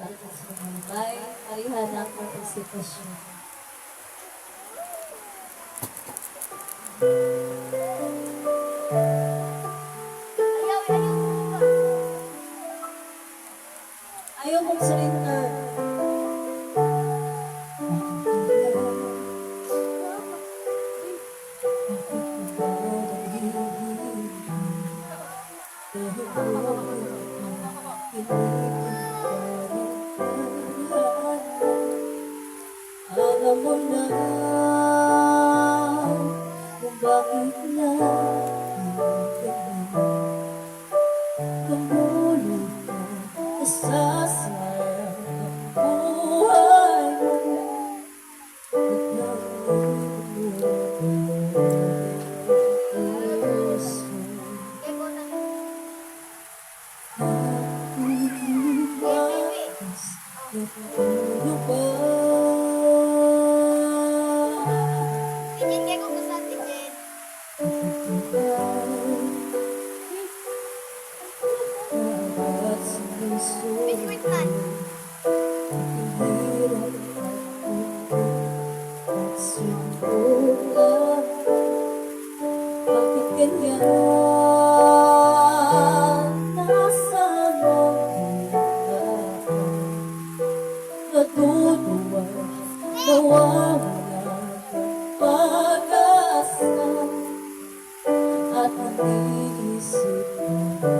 tapos sumambay, parihan ang partisipasyon. Ayaw kong surrender. alam mo Wait, wait lang. Bakit ganyan? Nasaan Natutuwa, nawawala pag-asa At nag-iisip mo